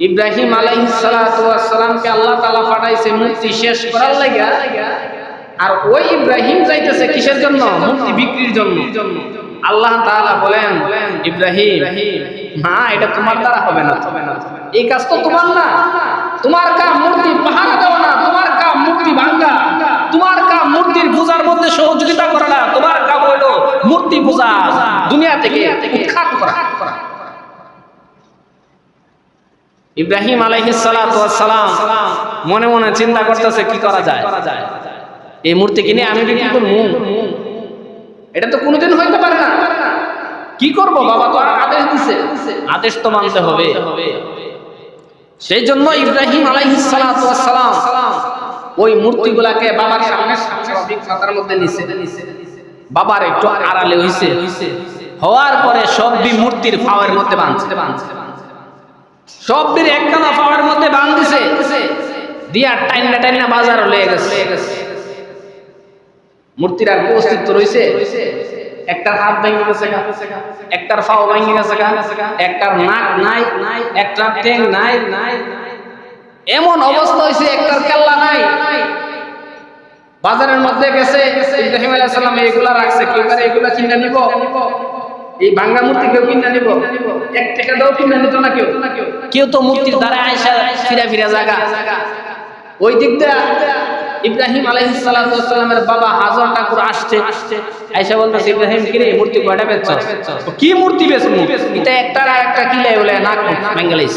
ইব্রাহিম আলাইসালামকে আল্লাহ তালা পাঠাইছে মূর্তি শেষ করার লাগা। আর ওই ইব্রাহিম যাইতেছে কিসের জন্য? মূর্তি বিক্রির জন্য। আল্লাহ তাআলা বলেন, ইব্রাহিম, না, এটা তোমার দ্বারা হবে না। এই কাজ তো তোমার না। তোমার কাম মূর্তি পাহাড় দেওয়া না, তোমার কাম মূর্তি ভাঙ্গা। তোমার কাম মূর্তির পূজার মধ্যে সহযোগিতা করা না। তোমার কাম হইল মূর্তি পূজা, দুনিয়া থেকে উৎখাত করা। ইব্রাহিম আলাইহিসালাম মনে মনে চিন্তা করতেছে, কি করা যায়? এই মূর্তি কিনে আমি এটা তো কোনোদিন হইতে পারে না। কি করব? বাবা তো আদেশ দিছে। আদেশ তো মানতে হবে। সেই জন্য ইব্রাহিম আলাইহিসালাম ওই মূর্তিগুলাকে বাবার সামনে মাথার মধ্যে নিছে। বাবার একটু আড়ালে হইছে। হওয়ার পরে সবই মূর্তির ফাওয়ার মধ্যে বাঁধছে বাঁধছে। সবটির একখানা পাওয়ার মধ্যে বান দিছে দিয়া টাইনা টাইনা বাজার লয়ে গেছে। মূর্তির আর অস্তিত্ব রয়েছে? একটার হাত ভেঙে গেছে একটার ফাও ভেঙে গেছে একটার নাক নাই নাই একটার ঠ্যাং নাই। নাই এমন অবস্থা হয়েছে, একটার কেল্লা নাই। বাজারের মধ্যে গেছে, ইব্রাহিম আলাইহিস সালাম এগুলা রাখছে করে এগুলা চিন্তা নিব? এই ভাঙ্গা মূর্তি কেউ কিনা নিব? এক টাকা দাও, কিনা নিত না কেউ? কেউ তো মূর্তির দ্বারা আয়সা ফিরা ফিরা জায়গা ওই দিক ইব্রাহিম আলাইহিস সালামের বাবা হাজার ঠাকুর আসছে। আয়সা বলতেছে, ইব্রাহিম, কি রে মূর্তি কয়টা বেচছ? কি মূর্তি বেচমু এটা একটার আর একটা কিলে বলে নাক বাঙ্গালাইস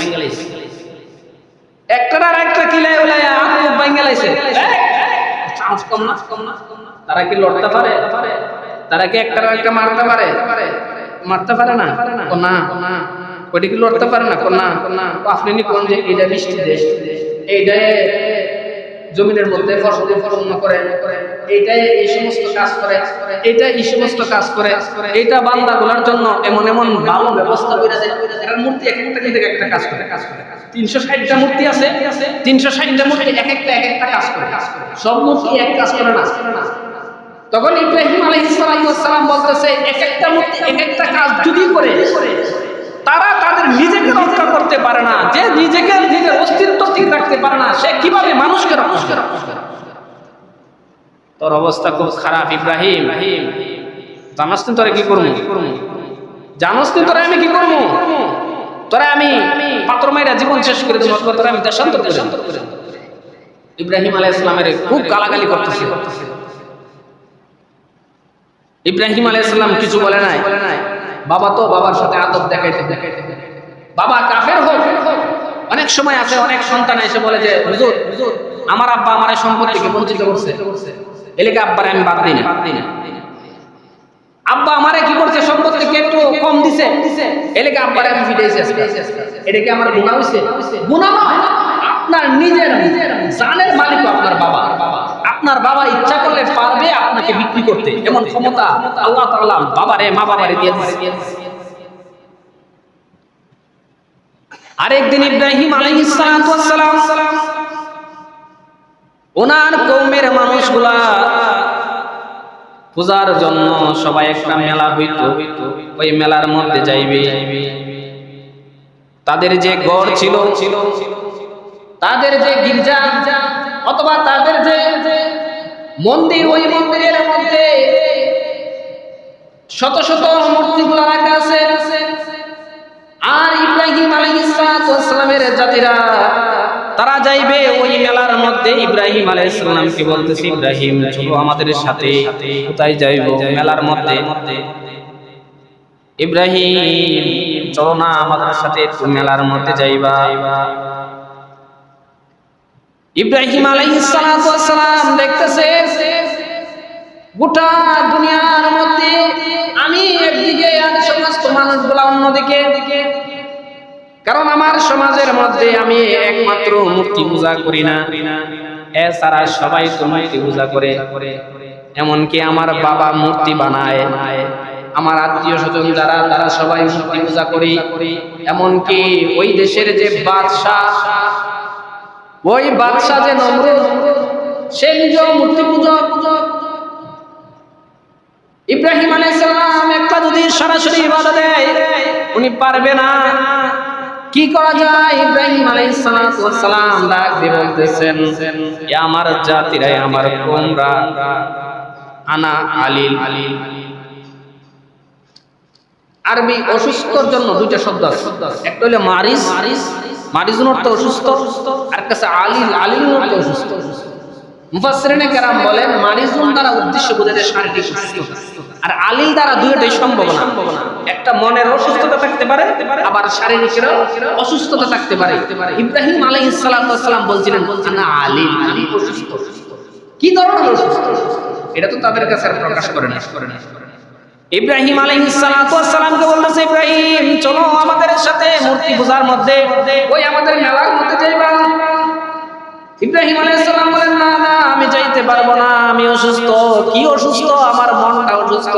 একটার আর একটা কিলে বলে আপু বাঙ্গালাইছে চান্স কম না? তারা কি লড়তে পারে? তারা কি একটার আর একটা মারতে পারে? মারতে পারে না? ও না। ওইটা কি লড়তে পারে না? না। আপনি নি কোন যে এটা বৃষ্টি দেশ এইটাই জমিনের মধ্যে ফসল ফলন করে। এইটাই এই সমস্ত কাজ করে। এইটা এই সমস্ত কাজ করে। এইটা বান্দা গুলার জন্য এমন এমন ভালো ব্যবস্থা করে দেয়। এর মূর্তি এক একটা কিন্তু একটা কাজ করে। কাজ করে তিনশো ষাটটা মূর্তি আছে। তিনশো ষাটটা মূর্তি এক একটা এক একটা কাজ করে কাজ করে। সব মূর্তি এক কাজ করে না? তখন ইব্রাহিম আলাইহিসসালাম বলতেছে এক একটা মূর্তি এক একটা কাজ যদি করে, তারা তাদের নিজেকে রক্ষা করতে পারে না। যে নিজেকে নিজের অস্তিত্ব ঠিক রাখতে পারে না, সে কীভাবে মানুষকে করে তোর অবস্থা খুব খারাপ, ইব্রাহিম। জানাস তুই তোরা কি করব জানাস তুই তোরা আমি কি করব তোরা আমি পাত্র মাইরা জীবন শেষ করে দেবো আমি দেশান্তর ইব্রাহিম আলাইহিস সালামের খুব গালাগালি করতেছে ইব্রাহিম আলাইসাল্লাম কিছু বলে নাই। বাবা তো বাবার সাথে আদব দেখাইতে দেখাইতে বাবা কাফের হোক অনেক সময় আছে, অনেক সন্তান এসে বলে যে, হুজুর হুজুর আমার আব্বা আমার সম্পত্তিকে বঞ্চিত করছে? এলাকা আব্বার আমি বাদ দিই না। বাদ দিই না আব্বা আমারে কি করছে? সম্পত্তিকে একটু কম দিছে? এলাকা আব্বার আমি ফিটাইছি এটা কি আমার গুণা হইছে? গুণা নয়। আপনার নিজের জানের মালিক আপনার বাবা। আপনার বাবা ইচ্ছা করলে পারবে আপনাকে বিক্রি করতে। এমন ক্ষমতা আল্লাহ তাআলা বাবারে, মা বাবারে দিয়ে দিয়েছে। আরেকদিন ইব্রাহিম আলাইহিস সালাম ওনার কৌমের মানুষগুলা পূজার জন্য সবাই একটা মেলা হইতো। ওই মেলার মধ্যে যাইবে। তাদের যে গড় ছিল, তাদের যে গির্জা অথবা তাদের যে মন্দির ওই মন্দিরের মধ্যে শত শত মূর্তিগুলো রাখা আছে। আর ইব্রাহিম আলাইহিসসালামের জাতিরা, তারা যাইবে ওই মেলার মধ্যে। ইব্রাহিম আলাইহিসসালামকে বলতেছে, ইব্রাহিম, চলো আমাদের সাথে। কোথায় যাইব মেলার মধ্যে? ইব্রাহিম, চলো না, আমাদের সাথে মেলার মধ্যে যাইবা। ইব্রাহিম আলাইহিসসালাম দেখতেছে, গোটা দুনিয়ার মধ্যে আমি একদিকে আর সমস্ত মানুষগুলা অন্যদিকে। কারণ আমার সমাজের মধ্যে আমি একমাত্র মূর্তি পূজা করি না। এছাড়া সবাই তো মূর্তি পূজা করে। এমনকি আমার বাবা মূর্তি বানায়। আমার আত্মীয় স্বজন যারা, তারা সবাই মূর্তি পূজা করি। এমনকি ওই দেশের যে বাদশাহ ওই বাদশাহ যে নমরুদ, সে নিজেও মূর্তি পূজক। ইব্রাহিম আলাইহিস সালাম একটা যদি সরাসরি ইবাদত দেয়, উনি পারবে না। কি করা যায়? ইব্রাহিম আলাইহিস সালাম ডাক দিয়ে বলতেছেন আমার জাতিরা আমার কোমরা, আনা আলিল। আলিল আরবি অসুস্থর জন্য দুইটা শব্দ আছে। একটা হলো মারিস মারিস অর্থ অসুস্থ, আর কাছে আলিল আলিল অসুস্থ। মুফাসসিরিনে কেরাম বলেন, মারিজুন দ্বারা উদ্দেশ্য বোঝা যায় শারীরিক সুস্থতা আর আলিল দ্বারা দুইটাই সম্ভব না একটা মনের অসুস্থতা থাকতে পারে, আবার শারীরিক অসুস্থতা থাকতে পারে। ইব্রাহিম সালাতু ওয়াসসালাম বলছিলেন না আলিল আমি অসুস্থ। কি ধরনের অসুস্থ? এটা তো তাদের কাছে প্রকাশ করে না করে না। ইব্রাহিম ওয়াসসালামকে বলতেছে, ইব্রাহিম, চলো আমাদের সাথে মূর্তি পূজার মধ্যে। ওই আমাদের মেলার মধ্যে যাইবা। ইব্রাহিম আলাইহিস সালাম বলেন, না না, আমি যাইতে পারব না, আমি অসুস্থ। কি অসুস্থ? আমার মনটা অসুস্থ।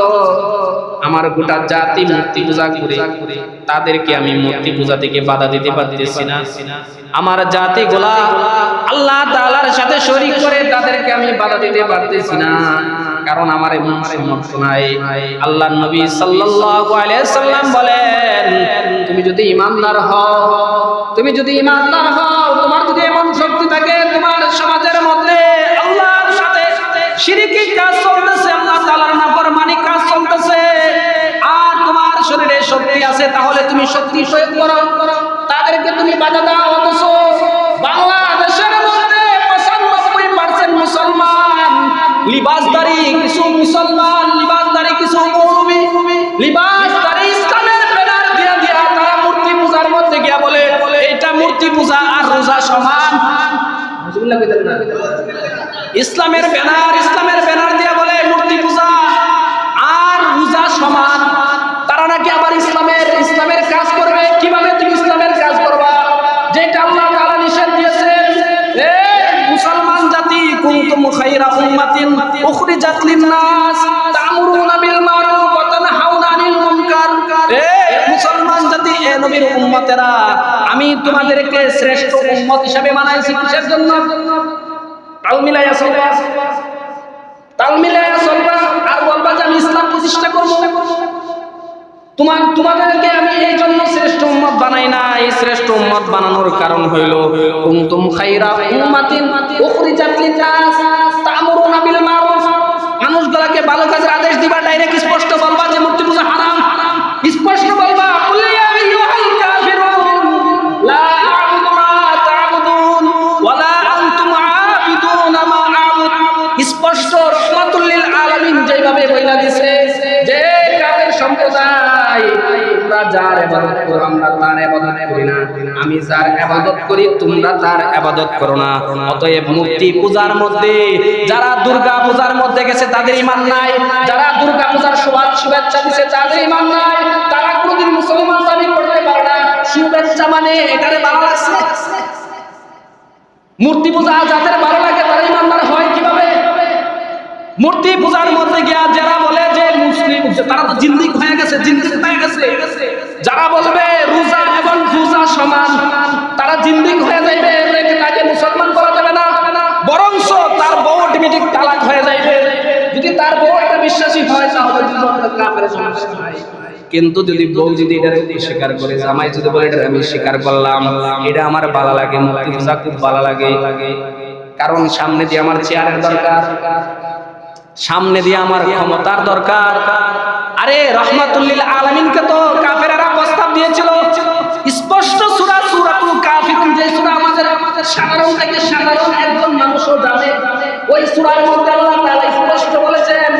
আমার গোটা জাতি মূর্তি পূজা করে, তাদেরকে আমি মূর্তি পূজা থেকে বাধা দিতে পারতেছি না। আমার জাতি গোলা আল্লাহ তাআলার সাথে শরীক করে, তাদেরকে আমি বাধা দিতে পারতেছি না। কারণ আমার এমন সামর্থ্য নাই। আল্লাহ নবী সাল্লাল্লাহু আলাইহি সাল্লাম বলেন, তুমি যদি ইমানদার হও, তুমি যদি ইমানদার হও, তোমার যদি এমন শক্তি থাকে তোমার সমাজের মধ্যে আল্লাহর সাথে শিরিকি কাজ চলতেছে, আল্লাহ তাআলার নাফরমানি কাজ চলতেছে, আর তোমার শরীরে শক্তি আছে, তাহলে তুমি শক্তি প্রয়োগ করো। তাদেরকে তুমি বাধা দাও, অথচ লিবাসদারি কিছু মুসলমান লিবাসদারি কিছু মৌলবি লিবাসদারি ইসলামের ব্যানার দিয়া দিয়া তারা মূর্তি পূজার মধ্যে গিয়া বলে এটা মূর্তি পূজা আর রোজা সমান। ইসলামের ব্যানার ইসলামের ব্যানার দিয়া বলে মূর্তি পূজা উম্মাতিন উখরিজাত লিন-নাস তা'মুরুনা বিল মারুফ ওয়া তানহাউনা আনিল মুনকার। এ মুসলমান জাতি এ নবীর উম্মতেরা আমি তোমাদেরকে শ্রেষ্ঠ উম্মত হিসেবে বানাইছি কিসের জন্য? তাল মিলাইয়া চলবা। তাল মিলাইয়া চলবা আর বলবা যে আমি ইসলাম প্রতিষ্ঠা করব। তোমার তোমাদেরকে আমি এই জন্য শ্রেষ্ঠ উম্মত বানাই না এই শ্রেষ্ঠ উম্মত বানানোর কারণ হইল কুনতুম খাইরা উম্মাতিন উখরিজাত লিন-নাস তা'মুরুনা বিল মারুফ মানুষগুলোকে ভালো কাজের ডাইরেক্ট স্পষ্ট বলবা? আমি যার করি, তোমরা তার করো না। অতএব মূর্তি পূজার মধ্যে, যারা দুর্গা পূজার মধ্যে গেছে, তাদের নাই। যারা দুর্গা পূজার শুভা শুভেচ্ছা তাদের নাই। তারা মুসলমান দাবি করতে পারে না। শুভেচ্ছা মানে ভালো মূর্তি পূজা যাদের ভালো লাগে, তারা ইমানদার হয় কীভাবে? মূর্তি পূজার মধ্যে গিয়া যারা বলে মুসলিম তারা তো জিন্দিক হয়ে গেছে জিন্দিক হয়ে গেছে। যারা বলবে রোজা এবং পূজা সমান, তারা জিন্দিক হয়ে যাইবে তাকে মুসলমান করা যাবে না। বরংস তার বউ অটোমেটিক তালাক হয়ে যাইবে। যদি তার বউ একটা বিশ্বাসী হয়, তাহলে কিন্তু যদি বউ যদি এটা স্বীকার করে, জামাই যদি বলে, এটা আমি স্বীকার করলাম, এটা আমার ভালো লাগে পূজা খুব ভালো লাগে। কারণ সামনে দিয়ে আমার চেয়ারের দরকার। সামনে দিয়ে আমার ক্ষমতার দরকার। আরে রহমাতুল্লিল আলামিনকে তো কাফেরেরা প্রস্তাব দিয়েছিল। স্পষ্ট সূরা, সূরাতুল কাফিরুন যে সূরা আমাদের সাধারণ থেকে সাধারণ একজন মানুষও জানে, ওই সূরার মধ্যে আল্লাহ তাআলা স্পষ্ট বলেছেন,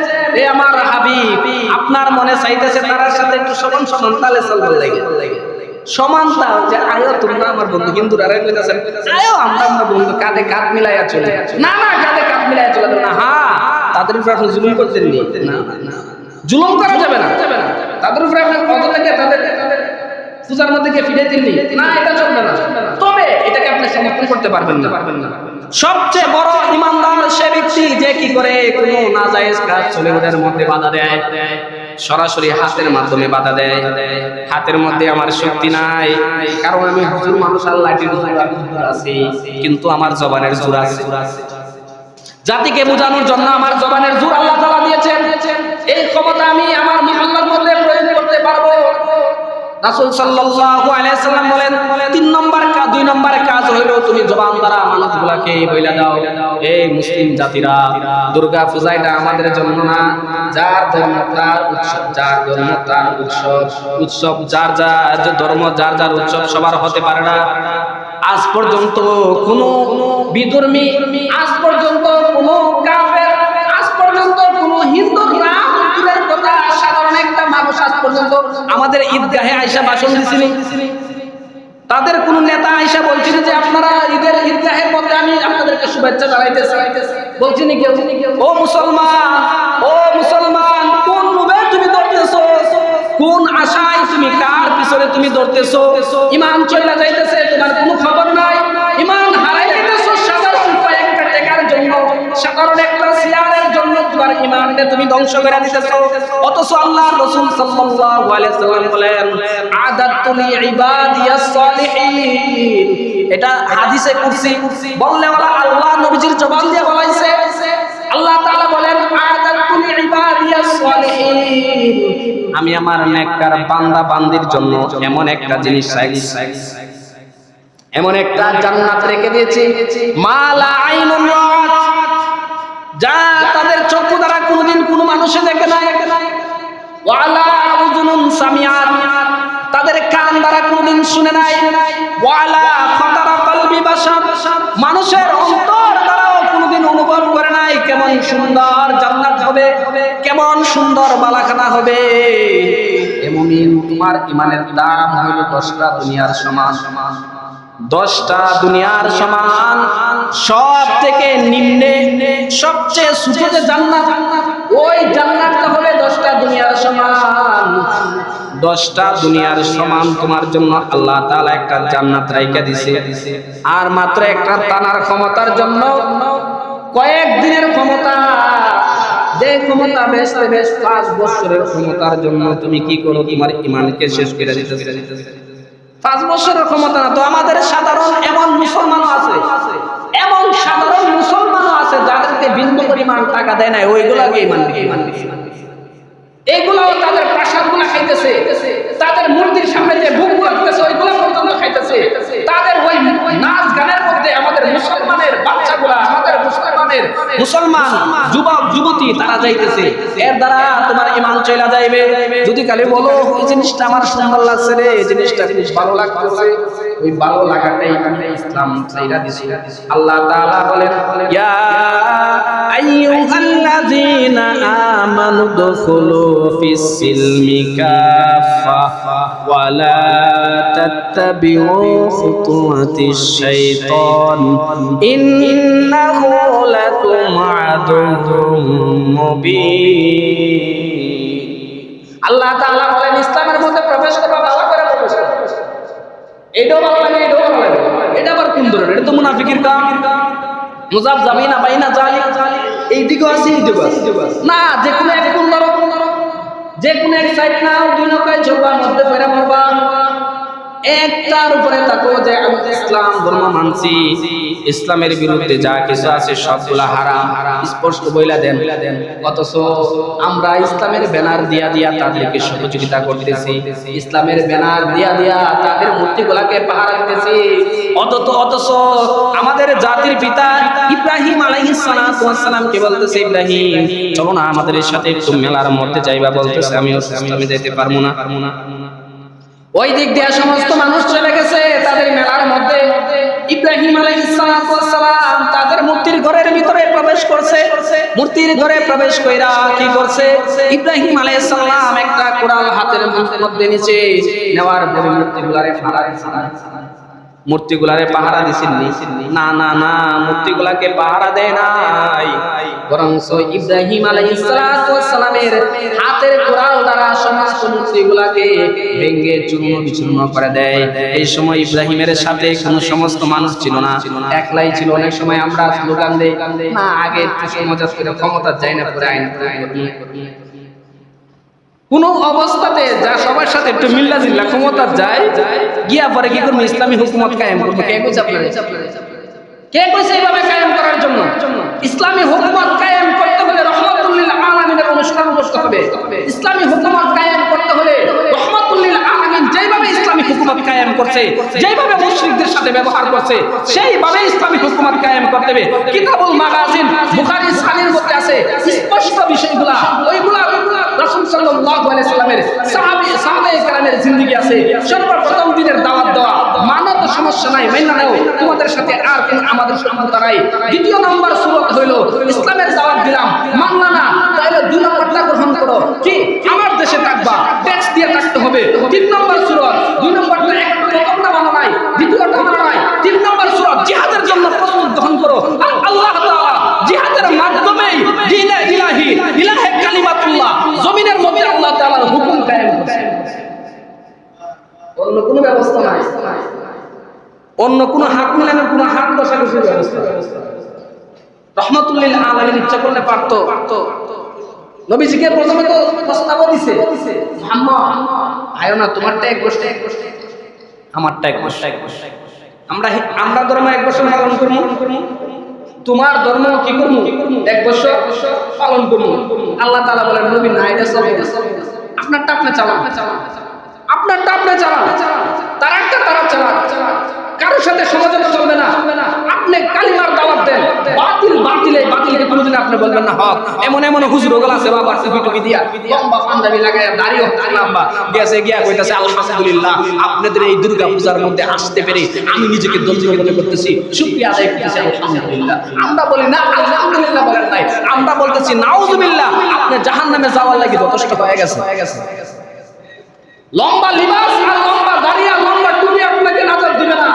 এ আমার হাবিব, আপনার মনে চাইতেছে তার সাথে একটু সমান সমান তালে চলবে লাগে। সমান তাল যে, আয়ো তোমরা আমার বন্ধু কিন্তু রারে কইতাছেন আয়ো আমরা আমরা বন্ধু, কাঁধে কাঁধ মিলাইয়া চলে। না না, কাঁধে কাঁধ মিলাইয়া চলে না। হ্যাঁ। তাদের উপরে আপনি জুলুম করতেন না? জুলুম করা যাবে না। তাদের উপরে আপনি তাদের পূজার মধ্যে গিয়ে ফিরে দিননি না? এটা চলবে না। তবে এটাকে আপনি সমর্থন করতে পারবেন না। পারবেন না সবচেয়ে বড় ইমানদার সে ব্যক্তি যে কি করে কোনো নাজায়েজ কাজ চলে ওদের মধ্যে বাধা দেয়। সরাসরি হাতের মাধ্যমে বাধা দেয়। হাতের মধ্যে আমার শক্তি নাই। কারণ আমি হুজুর মানুষ হুজুর আছি। কিন্তু আমার জবানের জোর আছে। জাতিকে বোঝানোর জন্য আমার জবানের জোর আল্লাহ তাআলা দিয়েছেন। এই ক্ষমতা আমি আমার মহল্লার মধ্যে প্রয়োগ করতে পারব। রাসূল সাল্লাল্লাহু আলাইহি সাল্লাম বলেন, তিন নম্বর কাজ, দুই নম্বর কাজ তুমি জবান দ্বারা মানুষগুলাকে বইলা দাও। এই মুসলিম জাতিরা, দুর্গা পূজা এটা আমাদের জন্য না। যার ধর্ম তার উৎসব, যার ধর্ম তার উৎসব। উৎসব যার যার ধর্ম, যার যার উৎসব সবার হতে পারে না। আজ পর্যন্ত কোনো বিধর্মী, আজ পর্যন্ত পর্যন্ত আমাদের ঈদগাহে আয়সা ভাষণ তাদের কোন নেতা আয়সা বলছিল যে, আপনারা ঈদের ঈদগাহের মধ্যে আমি আপনাদেরকে শুভেচ্ছা জানাইতেছি। বলছি নি কেউ? ও মুসলমান ও মুসলমান, কোন তুমি কোন আশায় তুমি কার পিছনে তুমি ধরতেছো? ইমান চলে যাইতেছে, তোমার কোনো খবর নাই। ইমান হারাই যাইতেছো সাধারণ কয়েকটা টাকার জন্য। সাধারণ তোমার ইমানকে তুমি ধ্বংস করে দিতেছো। অথচ রাসূল সাল্লাল্লাহু আলাইহি সাল্লাম বলেন ইবাদিয়াস সালিহিন। এটা হাদিসে কুরসি। বললে ওরা আল্লাহ দিয়ে বলাইছে। আল্লাহ তাআলা বলেন ইবাদিয়াস সালিহিন। আমি আমার নেককার বান্দা বান্দির জন্য এমন একটা জিনিস চাইছি। এমন একটা জান্নাত রেখে দিয়েছি। মালা আইনুন যা তাদের চক্ষু কোনোদিন কোনো মানুষে দেখে নাই। তাদের কান দ্বারা শুনে নাই। মানুষের অন্তর দ্বারাও কোনোদিন অনুভব করে নাই কেমন সুন্দর জান্নাত হবে, কেমন সুন্দর বালাখানা হবে। তোমার ইমানের দাম হইল দশটা দুনিয়ার সমান সমান। দশটা দুনিয়ার সমান, সব থেকে নিম্নে, সবচেয়ে ছোট যে জান্নাত। ওই জান্নাতটা হবে দশটা দুনিয়ার সমান। দশটা দুনিয়ার সমান তোমার জন্য আল্লাহ তাআলা একটা জান্নাত রাইকা দিছে। আর মাত্র একটা টানার ক্ষমতার জন্য কয়েক দিনের ক্ষমতা। যে ক্ষমতা বেসতে বেশ পাঁচ বছরের ক্ষমতার জন্য তুমি কি করো? তোমার ইমানকে শেষ করে দিতে পাঁচ বছরের ক্ষমতা না, তো আমাদের সাধারণ এমন মুসলমানও আছে। এমন সাধারণ মুসলমানও আছে যাদেরকে বিন্দু পরিমাণ টাকা দেয় না ওইগুলাকে মানবে এইগুলাও তাদের প্রাসাদগুলা খাইতেছে। তাদের মূর্তির সামনে যে বুক লাগতেছে ওইগুলা পর্যন্ত খাইতেছে। তাদের ওই নাচ গানের মধ্যে আমাদের মুসলমানের বাচ্চাগুলা, আমাদের মুসলমানের মুসলমান যুবক, যুবতী, তারা যাইতেছে। এর দ্বারা তোমার ইমান চলে যাইবে। যদি কালে বলো ওই জিনিসটা আমার সুন্দর লাগছে রে, এই জিনিসটা জিনিস ভালো লাগতেছে। ওই ভালো লাগাটাই ইসলাম চাইরা দিছি। আল্লাহ তাআলা বলেন, ইয়া আইয়ুহাল্লাযীনা আমানু দুখুলু সিলমি কাফা ওয়া লা তাত্তাবিউ খুতুওয়াতিশ শাইতান ইন্নাহু লাকুম আদুউম মুবিন আল্লাহ তাআলা বলেন, ইসলামের মধ্যে প্রবেশ করবা ভালো করে প্রবেশ করবা। এটা আবার কোন ধরনের? এটা তো মুনাফিকের কাম। মুজাব যাবি না পাই না জালি এই দিকেও আছে এই দিকেও আছে। না যে কোনো এক কোন যে কোনো এক সাইড না দুই নৌকায় ঝোপা, মধ্যে ফেরা মারবা একটার উপরে থাকো যে আমি ইসলাম ধর্ম মানছি। ইসলামের বিরুদ্ধে যা কিছু আছে সবগুলা হারাম। স্পষ্ট বইলা দেন। অথচ আমরা ইসলামের ব্যানার দিয়া দিয়া তাদেরকে সহযোগিতা করতেছি। ইসলামের ব্যানার দিয়া দিয়া তাদের মূর্তিগুলাকে পাহারা দিতেছি। অথচ অথচ আমাদের জাতির পিতা ইব্রাহিম আলাইহিস বলতেছে, ইব্রাহিম, চলো না আমাদের সাথে একটু মেলার মধ্যে যাইবা বলতেছে আমি ইসলামে যাইতে পারব না। ওই দিক দিয়ে সমস্ত মানুষ চলে গেছে তাদের মেলার মধ্যে। ইব্রাহিম আলাইহিসসালাম তাদের মূর্তির ঘরের ভিতরে প্রবেশ করছে। মূর্তির ঘরে প্রবেশ কইরা কি করছে? ইব্রাহিম আলাইহিসসালাম একটা কোরাল হাতের মধ্যে নিচে নেওয়ার পরে মূর্তিগুলারে দিছে। মূর্তিগুলারে পাহারা দিছিলেন। না না না, মূর্তিগুলাকে পাহারা দেয় নাই। বরং ইব্রাহিম আলাইহিস সালামের হাতের কোরাল দ্বারা সমস্ত মূর্তিগুলাকে ভেঙে চূর্ণ বিচূর্ণ করে দেয়। এই সময় ইব্রাহিমের সাথে কোনো সমস্ত মানুষ ছিল না। একলাই ছিল। অনেক সময় আমরা স্লোগান দেই না আগে একটু সমাজ করে ক্ষমতা যায় না পরে আইন। কোন অবস্থাতে যা সবার সাথে একটু মিল্লা জিল্লা ক্ষমতা যায়, গিয়া পরে কি করব? ইসলামী হুকুমত কায়েম করব। কে কইছে কে কইছে এইভাবে কায়েম করার জন্য? ইসলামী হুকুমত কায়েম করতে হলে রহমতুল্লিল আলামিনের অনুসরণ করতে হবে। ইসলামী হুকুমত কায়েম করতে হলে রহমাতুল্লিল আলামিন যেভাবে ইসলামী হুকুমত কায়েম করছে যেভাবে মুশরিকদের সাথে ব্যবহার করছে সেইভাবে ইসলামী হুকুমত কায়েম করতে হবে। কিতাবুল মাগাজিন বুখারী মধ্যে আছে, স্পষ্ট বিষয়গুলা, ওইগুলা রাসূল সাল্লাল্লাহু আলাইহি সাল্লামের সাহাবী সাহাবায়ে কেরামের জিন্দেগি আছে। সর্বপ্রথম দিনের দাওয়াত দেওয়া। মানত সমস্যা নাই মাইনা নাও, তোমাদের সাথে আর কোন আমাদের সম্মত নাই। দ্বিতীয় নম্বর সুরত হইল, ইসলামের দাওয়াত দিলাম। মানলা না, তাহলে দুই নম্বরটা গ্রহণ করো। কি? আমার দেশে থাকবা, ট্যাক্স দিয়ে থাকতে হবে। তিন নম্বর সুরত, দুই নম্বরটা এক প্রথমটা মানো নাই, দ্বিতীয়টা মানো নাই। তিন নম্বর সুরত, জিহাদের জন্য প্রস্তুত গ্রহণ করো। আর আল্লাহ জিহাদের মাধ্যমেই দ্বীনে ইলাহি, ইলাহে কালিমাতুল্লাহ জমিনের মধ্যে আল্লাহ তাআলার হুকুম কায়েম করছে। অন্য কোনো ব্যবস্থা নাই। অন্য কোনো হাত মিলানোর কোনো হাত বসানোর ব্যবস্থা রহমতুল্লিল আলামিন ইচ্ছা করলে পারতো। নবীজিকে প্রথমে তো প্রস্তাবও দিছে আয়ো না, তোমারটা এক বসে এক বসে আমারটা এক বসে এক বসে আমরা আমরা ধর্ম এক বছর পালন করব। তোমার ধর্ম কি করব এক বছর পালন করব আল্লাহ তালা বলেন নবী না এটা সব। চালা আপনি চালান। আপনার আপনি চালান। তার একটা তারা চালান। কারোর সাথে সমালোচনা চলবে না। আপনি কালিমার দাওয়াত দেন। বাতিল, বাতিলে, বাতিলকে কোনোদিন আপনি বলবেন না, হক। এমন এমন হুজুর ওগুলো আছে বাবা টুপি টুপি দিয়া। লম্বা পাঞ্জাবি লাগায় দাড়িও লম্বা গেছে গিয়া কইতাছে, আলহামদুলিল্লাহ, আপনাদের এই দুর্গা পূজার মধ্যে আসতে পেরে আমি নিজেকে ধন্য মনে করতেছি। শুকরিয়া আদায় করতেছি, আলহামদুলিল্লাহ। আমরা বলি, না, আলহামদুলিল্লাহ বলেন নাই। আমরা বলতেছি, নাউজুবিল্লাহ, আপনি জাহান্নামে যাওয়ার লাগি যথেষ্ট হয়ে গেছে। লম্বা লিবাস আর লম্বা দাড়ি আর লম্বা টুপি আপনাকে নাজার দিবে না।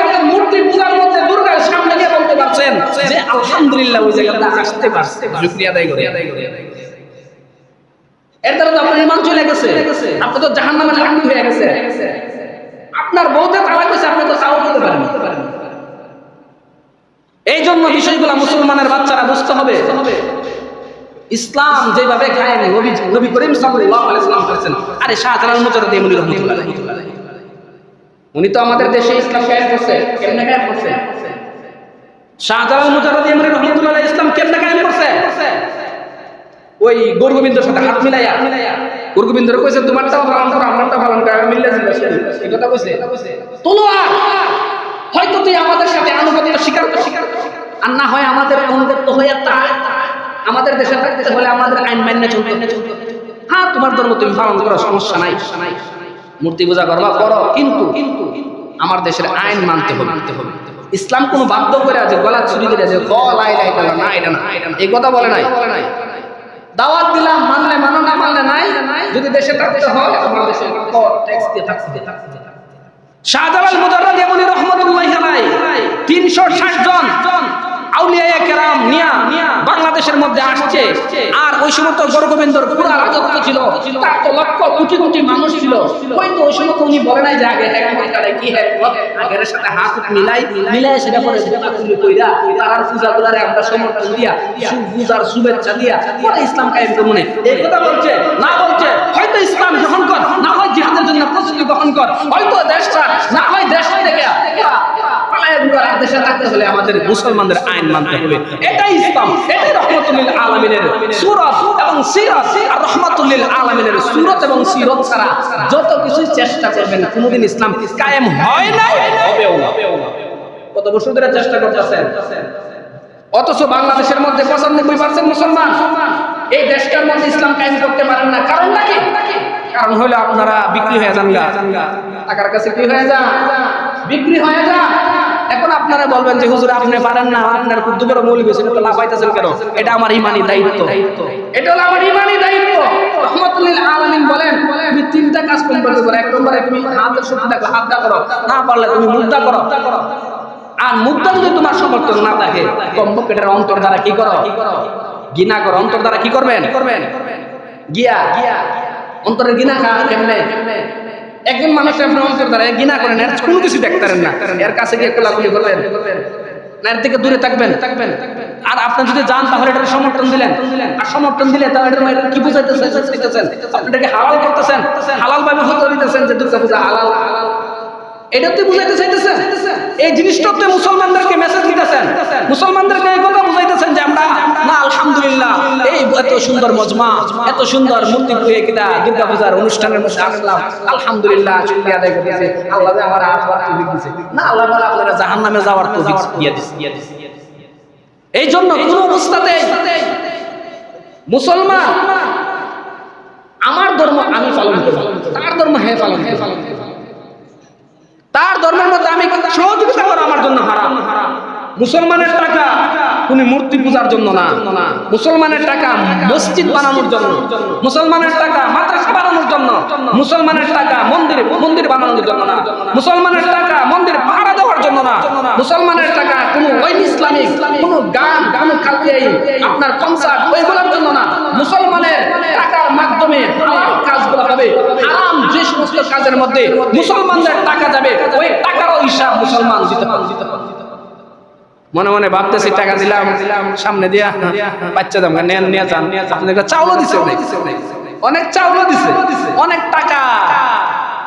তাদের মূর্তি পূজার মধ্যে দুর্গার সামনে গিয়ে বলতে পারছেন যে আলহামদুলিল্লাহ ওই জায়গাটা আসতে পারছে। শুকরিয়া আদায় করে। এর দ্বারা তো আপনার ইমান চলে গেছে। আপনি তো জাহান্নামের লাঠি হয়ে গেছে। আপনার বউতে তালাক গেছে আপনি তো তাও করতে পারেন এই জন্য বিষয়গুলো মুসলমানের বাচ্চারা বুঝতে হবে। ইসলাম যেভাবে খায়নি নবী নবী করিম সাল্লাল্লাহু আলাইহি সাল্লাম করেছেন আরে শাহজালাল রাহমাতুল্লাহ আলাইহি। উনি তো আমাদের দেশে ইসলাম কায়েম করছে, কেমনে কায়েম করছে? শাহজালাল রাহমাতুল্লাহ ইসলাম কেমনে কায়েম করছে? ওই গোরগোবিন্দর সাথে হাত মিলাইয়া। গোরগোবিন্দর কইছে পালন করো করো এই কথা তলোয়ার! হয়তো তুই আমাদের সাথে আনুগত্য স্বীকার কর স্বীকার কর। আর না হয় আমাদের অনুগত্য তা। আমাদের দেশে থাকতে হলে আমাদের আইন মান্য চলতে। হ্যাঁ তোমার ধর্ম তুমি পালন করো, সমস্যা নাই। মূর্তি পূজা করবা করো। কিন্তু কিন্তু আমার দেশের আইন মানতে হবে। মানতে হবে। ইসলাম কোনো বাধ্য করে আছে গলা ছুরি করে আছে ক লাই লাই না এটা না। এই কথা বলে নাই। দাওয়াত দিলাম মানলে মানো না মানলে নাই। যদি দেশে থাকতে হয় আমার দেশে ট্যাক্স দিয়ে থাকতে শাহজালাল মুজাররদ এমনি রহমতুল্লাহি আলাইহি। 360 জন কেরাম বাংলাদেশের মধ্যে আসছে। আর ওই সমস্ত গর্গবিন্দর পুরা রাজত্ব ছিল। তার তো লক্ষ কোটি কোটি মানুষ ছিল। ওই সময় তো উনি বলে নাই যে আগে কি আগের সাথে হাত মিলাই মিলাই সেটা পরে তুলে কইরা গুলারে আমরা সমর্থন দিয়া পূজার শুভেচ্ছা দিয়া, পরে ইসলাম কায়েম করব না। এই কথা বলছে, না বলছে, হয়তো ইসলাম গ্রহণ কর, না জিহাদের জন্য প্রস্তুতি গ্রহণ কর। হয়তো দেশটা না হয় দেশ থেকে। দেশে সুরত এবং ছাড়া যত কিছু চেষ্টা ইসলাম হয় অথচ বাংলাদেশের মধ্যে পঁচানব্বই পার্সেন্ট মুসলমান। এই দেশটার মধ্যে ইসলাম কায়েম করতে পারেন না। কারণ নাকি? কারণ হলো আপনারা বিক্রি হয়ে যান টাকার কাছে কি হয়ে যান? বিক্রি হয়ে যান। এখন আপনারা বলবেন যে, হুজুর, আপনি পারেন না, আপনার খুব দুবড় মৌলিক হয়েছে তো লাফাইতেছেন কেন? এটা আমার ইমানি দায়িত্ব। এটা হলো আমার ইমানি দায়িত্ব। রহমতুল্লিল বলেন, তুমি তিনটা কাজ কম করতে পারো, এক নম্বরে তুমি দেখো হাত দা করো। না পারলে তুমি মুদ্রা করো। আর মুদ্রা যদি তোমার সমর্থন না থাকে, কমপক্ষে অন্তর দ্বারা কি করো? গিনা করো। অন্তর দ্বারা কি করবেন করবেন? গিয়া গিয়া। অন্তরের গিনা খা কেমনে? একজন মানুষ আপনার অন্তর দ্বারা গিনা করেন এর কোনো কিছু দেখতে পারেন না। এর কাছে গিয়ে কোলাকুলি করলেন। এর থেকে দূরে থাকবেন। থাকবেন আর আপনি যদি যান তাহলে এটার সমর্থন দিলেন। আর সমর্থন দিলে তাহলে এটা কি বুঝাইতেছেন আপনি এটাকে হালাল করতেছেন হালাল ভাবে হতে দিতেছেন যে দুর্গা পূজা হালাল হালাল। এটাতে বুঝাইতে চাইতেছেন? এই জিনিসটাতে মুসলমানদেরকে মেসেজ দিতেছেন। মুসলমানদেরকে এই কথা বুঝাইতেছেন যে আমরা না, আলহামদুলিল্লাহ, এই এত সুন্দর মজমা, এত সুন্দর মূর্তি পুয়ে কিনা দুর্গা পূজার অনুষ্ঠানের মধ্যে আসলাম। আলহামদুলিল্লাহ আদায় আল্লাহ আমার না, আল্লাহ আপনারা জাহান্নামে যাওয়ার এই জন্য কোন অবস্থাতে মুসলমান, আমার ধর্ম আমি পালন করব তার ধর্ম হে পালন করব। তার ধর্মের মধ্যে আমি সহযোগিতা করা আমার জন্য হারাম। মুসলমানের টাকা কোন মূর্তি পূজার জন্য না। মুসলমানের টাকা মসজিদ বানানোর জন্য। মুসলমানের টাকা মাদ্রাসা বানানোর জন্য। মুসলমানের টাকা মন্দির মন্দির বানানোর জন্য না। মুসলমানের টাকা মন্দির পাহারা দেওয়ার জন্য না। মুসলমানের টাকা কোন ওই ইসলামিক, কোন গান গান খালিয়াই আপনার কনসার্ট ওইগুলোর জন্য না। মুসলমানের টাকার মাধ্যমে কাজগুলো হবে। হারাম যে সমস্ত কাজের মধ্যে মুসলমানদের টাকা যাবে, ওই টাকারও হিসাব মুসলমান দিতে পারবে মনে মনে ভাবতেছি, টাকা দিলাম, সামনে দিয়া, বাচ্চা দাম নেন, নিয়ে যান। আপনাকে চাউলও দিছে অনেক। চাউলও দিছে। অনেক টাকা।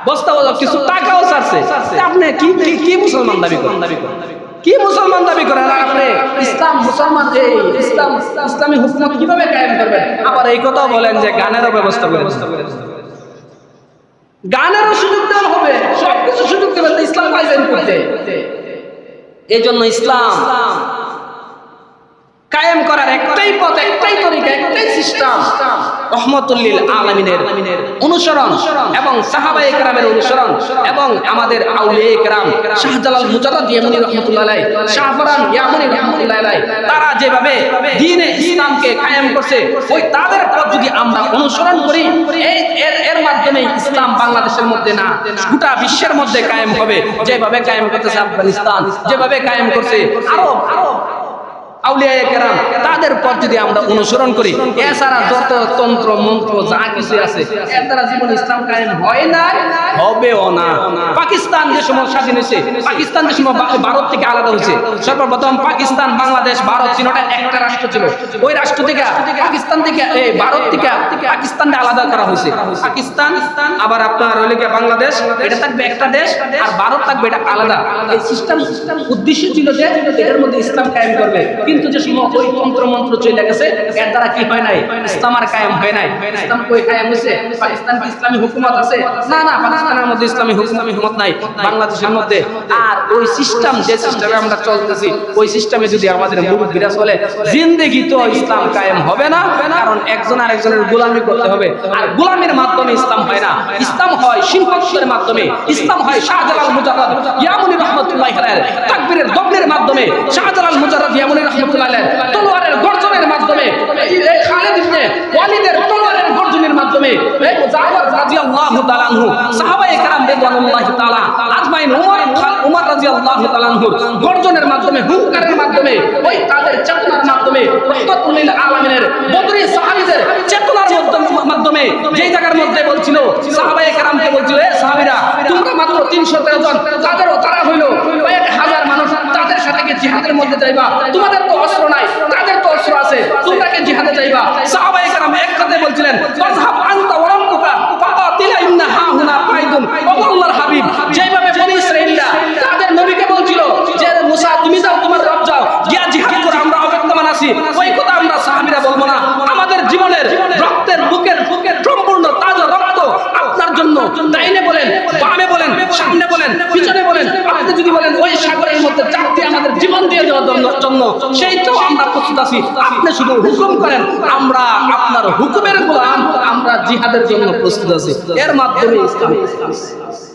বস্তা কিছু টাকাও ছাড়ছে। আপনি কি, কি- মুসলমান দাবি করেন? দাবি করেন কি মুসলমান দাবি করেন? আপনি ইসলাম মুসলমান, এই ইসলাম, ইসলামী হুকুমত কীভাবে কায়েম করবেন? আবার এই কথাও বলেন যে গানেরও ব্যবস্থা করে গানেরও সুযোগ দেওয়া হবে। সবকিছু সুযোগ দেবেন, ইসলাম কায়েম করতে এই জন্য ইসলাম কায়েম করার একটাই পথ, একটাই তরিকা, একটাই সিস্টেম। রহমতুল্লিল আলমিনের অনুসরণ এবং সাহাবাই একরামের অনুসরণ এবং আমাদের আউলিয়া একরাম শাহজালাল মুজাদ্দাদ ইয়ামুনি রহমতুল্লাহ আলাই ইয়ামুনি রহমতুল্লাহ তারা যেভাবে দ্বীনে ইসলামকে কায়েম করছে, ওই তাদের পথ যদি আমরা অনুসরণ করি, এই এর এর মাধ্যমে ইসলাম বাংলাদেশের মধ্যে না, গোটা বিশ্বের মধ্যে কায়েম হবে। যেভাবে কায়েম করতেছে আফগানিস্তান, যেভাবে কায়েম করছে আরব আরব আউলিয়া কেরাম, তাদের পথ যদি আমরা অনুসরণ করি, এছাড়া যত তন্ত্র, মন্ত্র, যা কিছু আছে, এর দ্বারা জীবন ইসলাম কায়েম হয় না, হবেও না। পাকিস্তান যে সময় স্বাধীন হয়েছে, পাকিস্তান যে সময় ভারত থেকে আলাদা হয়েছে, সর্বপ্রথম পাকিস্তান, বাংলাদেশ, ভারত ওটা একটা রাষ্ট্র ছিল। ওই রাষ্ট্র থেকে, পাকিস্তান থেকে, এই ভারত থেকে, পাকিস্তানকে আলাদা করা হয়েছে। পাকিস্তান আবার আপনার হইলে গিয়ে বাংলাদেশ, এটা থাকবে একটা দেশ, আর ভারত থাকবে এটা আলাদা। এই সিস্টেম উদ্দেশ্য ছিল যে এটার মধ্যে ইসলাম কায়েম করবে কিন্তু যে সময় ওই তন্ত্র মন্ত্র চলে গেছে, এর দ্বারা কি হয় নাই? ইসলাম আর কায়েম হয় নাই। ইসলাম কই কায়েম হয়েছে পাকিস্তান ইসলামী হুকুমত আছে? না না, পাকিস্তানের মধ্যে ইসলামী হুকুমত হুকুমত নাই। বাংলাদেশের মধ্যে। আর ওই সিস্টেম যে সিস্টেমে আমরা চলতেছি, ওই সিস্টেমে যদি আমাদের মুরব্বীরা চলে, জিন্দেগি তো ইসলাম কায়েম হবে না, কারণ একজন আরেকজনের গোলামি করতে হবে। আর গোলামির মাধ্যমে ইসলাম হয় না। ইসলাম হয় শিল্পের মাধ্যমে। ইসলাম হয় শাহজালাল মুজাদ্দাদ ইয়ামুনি রহমতুল্লাহ তাকবীরের দবলের মাধ্যমে। শাহজালাল মুজাদ্দাদ ইয়ামুনি তলোয়ারের গর্জনের মাধ্যমে মাধ্যমে জায়গার মধ্যে বলছিল, সাহাবায়ে কেরামকে বলছিল তোমরা মাত্র 313 জন, তাদেরও তারা হইল জিহাদের মধ্যে যাইবা। তোমাদের তো অস্ত্র নাই তাদের তো অস্ত্র আছে। তোমরা কি জিহাদে যাইবা? সাহাবায়ে কেরাম একসাথে বলছিলেন ফাযহাব আনতা ওয়া রাব্বুকা ফাকাতিলা ইন্না হাহুনা কাইদুন। ও আল্লাহর হাবিব যেভাবে বনি ইসরাঈলরা তাদের নবীকে বলছিল যে মুসা তুমি যাও তোমার রব যাও। গিয়া জিহাদ করে আমরা অবর্তমান আছি। ওই কথা আমরা সাহাবীরা বলব না। আমাদের জীবনের রক্তের বুকের বুকের সম্পূর্ণ তাজা রক্ত আপনার জন্য বলেন, বামে বলেন, সামনে বলেন, পিছনে বলেন, আপনি যদি বলেন, ওই সাগরের মধ্যে চাকরি আমাদের জীবন দিয়ে দেওয়ার জন্য- সেই তো আমরা প্রস্তুত আছি। আপনি শুধু হুকুম করেন, আমরা আপনার হুকুমের গোলাম, আমরা জিহাদের জন্য প্রস্তুত আছি। এর মাধ্যমে ইসলাম।